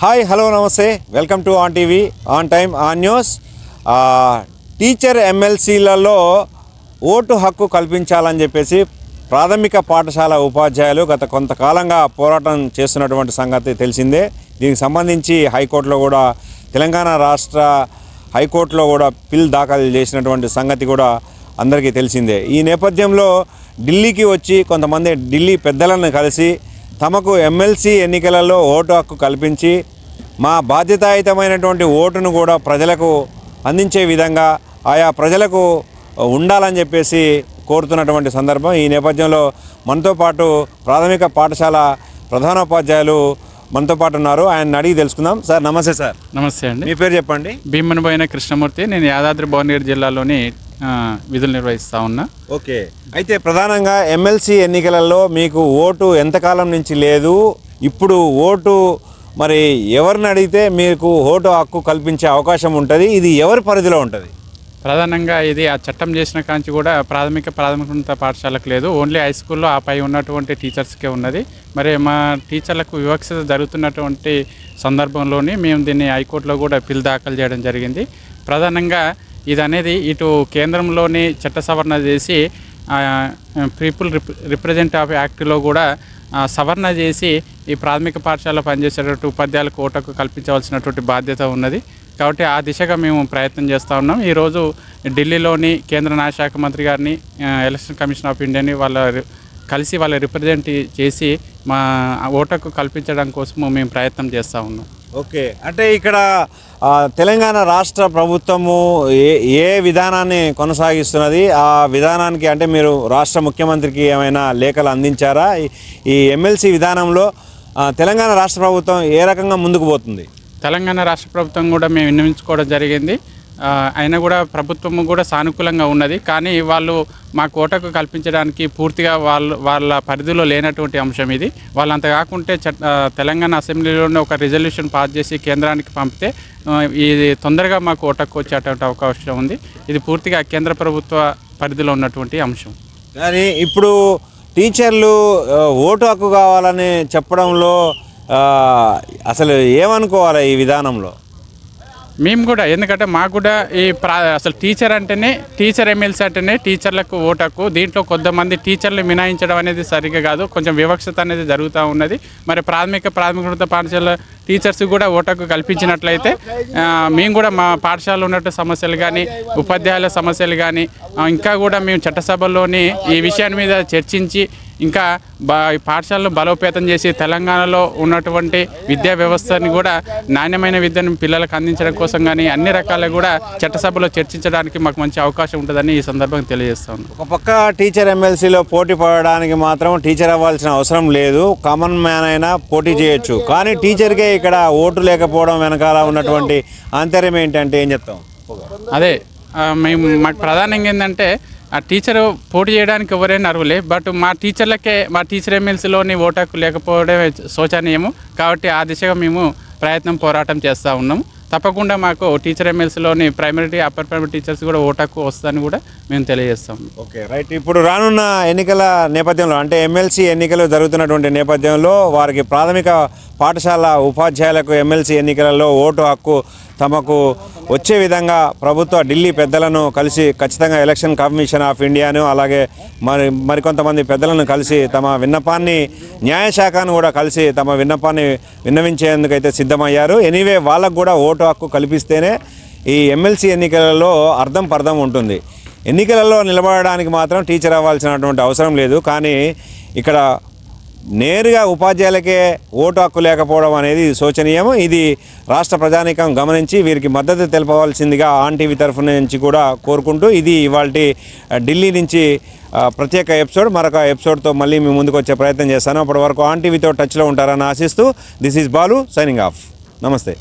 Hi hello నమస్తే. Welcome to on TV on time on news. Teacher ఎమ్మెల్సీలలో vote హక్కు కల్పించాలని చెప్పేసి ప్రాథమిక పాఠశాల ఉపాధ్యాయులు గత కొంతకాలంగా పోరాటం చేస్తున్నటువంటి సంగతి తెలిసిందే. దీనికి సంబంధించి హైకోర్టులో కూడా తెలంగాణ రాష్ట్ర హైకోర్టులో కూడా పిల్ దాఖలు చేసినటువంటి సంగతి కూడా అందరికీ తెలిసిందే. ఈ నేపథ్యంలో ఢిల్లీకి వచ్చి కొంతమంది ఢిల్లీ పెద్దలను కలిసి తమకు ఎమ్మెల్సీ ఎన్నికలలో ఓటు హక్కు కల్పించి మా బాధ్యతాయుతమైనటువంటి ఓటును కూడా ప్రజలకు అందించే విధంగా ఆయా ప్రజలకు ఉండాలని చెప్పేసి కోరుతున్నటువంటి సందర్భం. ఈ నేపథ్యంలో మనతో పాటు ప్రాథమిక పాఠశాల ప్రధానోపాధ్యాయులు మనతో పాటు ఉన్నారు. ఆయన అడిగి తెలుసుకుందాం. సార్ నమస్తే సార్. నమస్తే అండి. మీ పేరు చెప్పండి. భీమనబోయిన కృష్ణమూర్తి. నేను యాదాద్రి భువనగిరి జిల్లాలోని విధులు నిర్వహిస్తా ఉన్నా. ఓకే. అయితే ప్రధానంగా ఎమ్మెల్సీ ఎన్నికలలో మీకు ఓటు ఎంతకాలం నుంచి లేదు? ఇప్పుడు ఓటు మరి ఎవరిని అడిగితే మీకు ఓటు హక్కు కల్పించే అవకాశం ఉంటుంది? ఇది ఎవరి పరిధిలో ఉంటుంది? ప్రధానంగా ఇది ఆ చట్టం చేసిన కాంచి కూడా ప్రాథమిక ప్రాథమిక పాఠశాలకు లేదు. ఓన్లీ హై స్కూల్లో ఆ పై ఉన్నటువంటి టీచర్స్కే ఉన్నది. మరి మా టీచర్లకు వివక్షత జరుగుతున్నటువంటి సందర్భంలోని మేము దీన్ని హైకోర్టులో కూడా పిల్ దాఖలు చేయడం జరిగింది. ప్రధానంగా ఇది అనేది ఇటు కేంద్రంలోని చట్ట సవరణ చేసి పీపుల్ రిప్ రిప్రజెంటేటివ్ యాక్ట్లో కూడా సవరణ చేసి ఈ ప్రాథమిక పాఠశాల పనిచేసేటటువంటి ఉపాధ్యాయులకు ఓటకు కల్పించవలసినటువంటి బాధ్యత ఉన్నది. కాబట్టి ఆ దిశగా మేము ప్రయత్నం చేస్తూ ఉన్నాం. ఈరోజు ఢిల్లీలోని కేంద్ర న్యాయశాఖ మంత్రి గారిని ఎలక్షన్ కమిషన్ ఆఫ్ ఇండియాని వాళ్ళ కలిసి వాళ్ళ రిప్రజెంట్ చేసి మా ఓటకు కల్పించడం కోసము మేము ప్రయత్నం చేస్తూ ఉన్నాం. ఓకే. అంటే ఇక్కడ తెలంగాణ రాష్ట్ర ప్రభుత్వము ఏ ఏ విధానాన్ని కొనసాగిస్తున్నది? ఆ విధానానికి అంటే మీరు రాష్ట్ర ముఖ్యమంత్రికి ఏమైనా లేఖలు అందించారా? ఈ- ఈ ఎమ్మెల్సీ విధానంలో తెలంగాణ రాష్ట్ర ప్రభుత్వం ఏ రకంగా ముందుకు పోతుంది? తెలంగాణ రాష్ట్ర ప్రభుత్వం కూడా మేము విన్నవించుకోవడం జరిగింది. అయినా కూడా ప్రభుత్వం కూడా సానుకూలంగా ఉన్నది. కానీ వాళ్ళు మా కోటకు కల్పించడానికి పూర్తిగా వాళ్ళు వాళ్ళ పరిధిలో లేనటువంటి అంశం ఇది. వాళ్ళు కాకుంటే తెలంగాణ అసెంబ్లీలోనే ఒక రిజల్యూషన్ పాస్ చేసి కేంద్రానికి పంపితే ఇది తొందరగా మా కోటకు వచ్చేటువంటి అవకాశం ఉంది. ఇది పూర్తిగా కేంద్ర ప్రభుత్వ పరిధిలో ఉన్నటువంటి అంశం. కానీ ఇప్పుడు టీచర్లు ఓటు హక్కు కావాలని చెప్పడంలో అసలు ఏమనుకోవాలి ఈ విధానంలో? మేము కూడా ఎందుకంటే మాకు కూడా ఈ ప్రా అసలు టీచర్ అంటేనే టీచర్ ఎమ్మెల్సీ అంటేనే టీచర్లకు ఓటకు దీంట్లో కొంతమంది టీచర్లు మినాయించడం అనేది సరిగ్గా కాదు. కొంచెం వివక్షత అనేది జరుగుతూ ఉన్నది. మరి ప్రాథమిక ప్రాథమిక పాఠశాల టీచర్స్ కూడా ఓటకు కల్పించినట్లయితే మేము కూడా మా పాఠశాలలో ఉన్నట్టు సమస్యలు కానీ ఉపాధ్యాయుల సమస్యలు కానీ ఇంకా కూడా మేము చట్టసభలోని ఈ విషయాన్ని మీద చర్చించి ఇంకా పాఠశాలను బలోపేతం చేసి తెలంగాణలో ఉన్నటువంటి విద్యా వ్యవస్థని కూడా నాణ్యమైన విద్యను పిల్లలకు అందించడం కోసం కానీ అన్ని రకాల కూడా చట్టసభలో చర్చించడానికి మాకు మంచి అవకాశం ఉంటుందని ఈ సందర్భంగా తెలియజేస్తాను. ఒక పక్క టీచర్ ఎమ్మెల్సీలో పోటీ పడడానికి మాత్రం టీచర్ అవ్వాల్సిన అవసరం లేదు. కామన్ మ్యాన్ అయినా పోటీ చేయొచ్చు. కానీ టీచర్కే ఇక్కడ ఓటు లేకపోవడం వెనకాల ఉన్నటువంటి ఆంతర్యం ఏంటంటే ఏం చెప్తాం అదే మేము మాకు ప్రధానంగా ఏంటంటే ఆ టీచర్ పోటీ చేయడానికి ఎవరైనా అర్హులే బట్ మా టీచర్లకే మా టీచర్ ఎమ్మెల్సీలోని ఓటాకు లేకపోవడమే శోచనీయము. కాబట్టి ఆ దిశగా మేము ప్రయత్నం పోరాటం చేస్తూ ఉన్నాము తప్పకుండా మాకు టీచర్ ఎంఎల్సీలోని ప్రైమరీ అప్పర్ ప్రైమరీ టీచర్స్ కూడా ఓటాకు వస్తుందని కూడా మేము తెలియజేస్తాం. Okay right. ఇప్పుడు రానున్న ఎన్నికల నేపథ్యంలో అంటే ఎమ్మెల్సీ ఎన్నికలు జరుగుతున్నటువంటి నేపథ్యంలో వారికి ప్రాథమిక పాఠశాల ఉపాధ్యాయులకు ఎమ్మెల్సీ ఎన్నికలలో ఓటు హక్కు తమకు వచ్చే విధంగా ప్రభుత్వ ఢిల్లీ పెద్దలను కలిసి ఖచ్చితంగా ఎలక్షన్ కమిషన్ ఆఫ్ ఇండియాను అలాగే మరి మరికొంతమంది పెద్దలను కలిసి తమ విన్నపాన్ని న్యాయశాఖను కూడా కలిసి తమ విన్నపాన్ని విన్నవించేందుకైతే సిద్ధమయ్యారు. ఎనీవే వాళ్ళకు కూడా ఓటు ఓటు హక్కు కల్పిస్తేనే ఈ ఎమ్మెల్సీ ఎన్నికలలో అర్థం పర్థం ఉంటుంది. ఎన్నికలలో నిలబడడానికి మాత్రం టీచర్ అవ్వాల్సినటువంటి అవసరం లేదు. కానీ ఇక్కడ నేరుగా ఉపాధ్యాయులకే ఓటు హక్కు లేకపోవడం అనేది శోచనీయం ఇది రాష్ట్ర ప్రజానీకం గమనించి వీరికి మద్దతు తెలపవలసిందిగా ఆన్ టీవీ తరఫు నుంచి కూడా కోరుకుంటూ ఇది ఇవాళ ఢిల్లీ నుంచి ప్రత్యేక ఎపిసోడ్. మరొక ఎపిసోడ్తో మళ్ళీ మీ ముందుకు వచ్చే ప్రయత్నం చేస్తాను. అప్పటి వరకు ఆన్ టీవీతో టచ్లో ఉంటారని ఆశిస్తూ this is Balu signing off. నమస్తే.